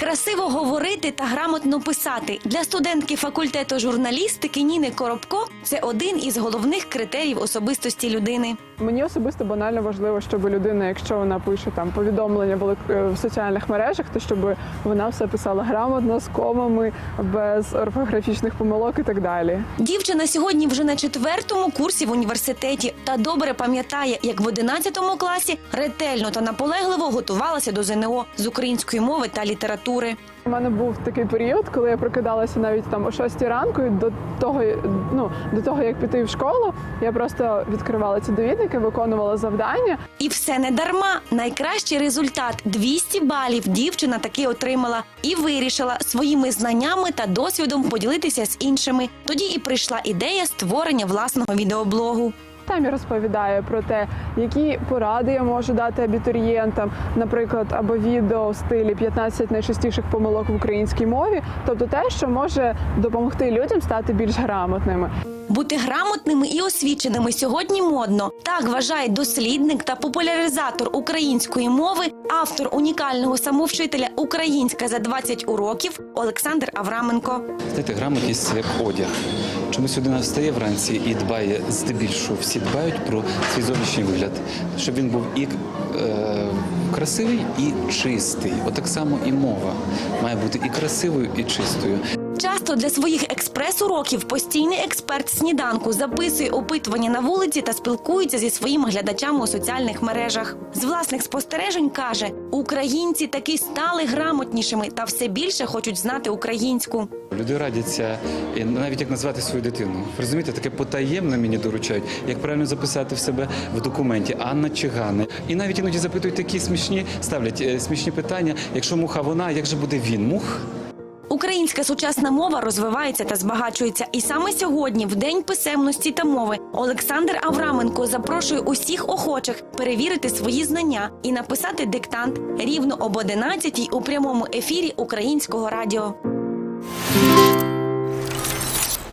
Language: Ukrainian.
Красиво говорити та грамотно писати для студентки факультету журналістики Ніни Коробко це один із головних критеріїв особистості людини. Мені особисто банально важливо, щоб людина, якщо вона пише там повідомлення е, в соціальних мережах, то щоб вона все писала грамотно, з комами, без орфографічних помилок і так далі. Дівчина сьогодні вже на четвертому курсі в університеті та добре пам'ятає, як в 11 класі ретельно та наполегливо готувалася до ЗНО з української мови та літератури. У мене був такий період, коли я прокидалася навіть там о 6 ранку, і до того, ну до того як піти в школу, я просто відкривала ці довідники, виконувала завдання. І все не дарма. Найкращий результат 200 балів дівчина таки отримала і вирішила своїми знаннями та досвідом поділитися з іншими. Тоді і прийшла ідея створення власного відеоблогу. Там я розповідаю про те, які поради я можу дати абітурієнтам, наприклад, або відео в стилі 15 найчастіших помилок в українській мові, тобто те, що може допомогти людям стати більш грамотними. Бути грамотними і освіченими сьогодні модно. Так вважає дослідник та популяризатор української мови, автор унікального самовчителя Українська за 20 уроків Олександр Авраменко. Знаєте, грамотність це як одяг. Чомусь людина встає вранці і дбає здебільшого. Всі дбають про свій зовнішній вигляд, щоб він був і е, красивий, і чистий. От само і мова має бути і красивою, і чистою. Часто для своїх експрес-уроків постійний експерт сніданку записує опитування на вулиці та спілкується зі своїми глядачами у соціальних мережах. З власних спостережень каже, українці таки стали грамотнішими та все більше хочуть знати українську. Люди радяться навіть як назвати свою дитину. Розумієте, таке потаємне мені доручають, як правильно записати в себе в документі Анна чи Ганна. І навіть іноді запитують такі смішні, ставлять е, смішні питання. Якщо муха вона, як же буде він? Мух? Українська сучасна мова розвивається та збагачується. І саме сьогодні, в день писемності та мови, Олександр Авраменко запрошує усіх охочих перевірити свої знання і написати диктант рівно об 11 у прямому ефірі українського радіо.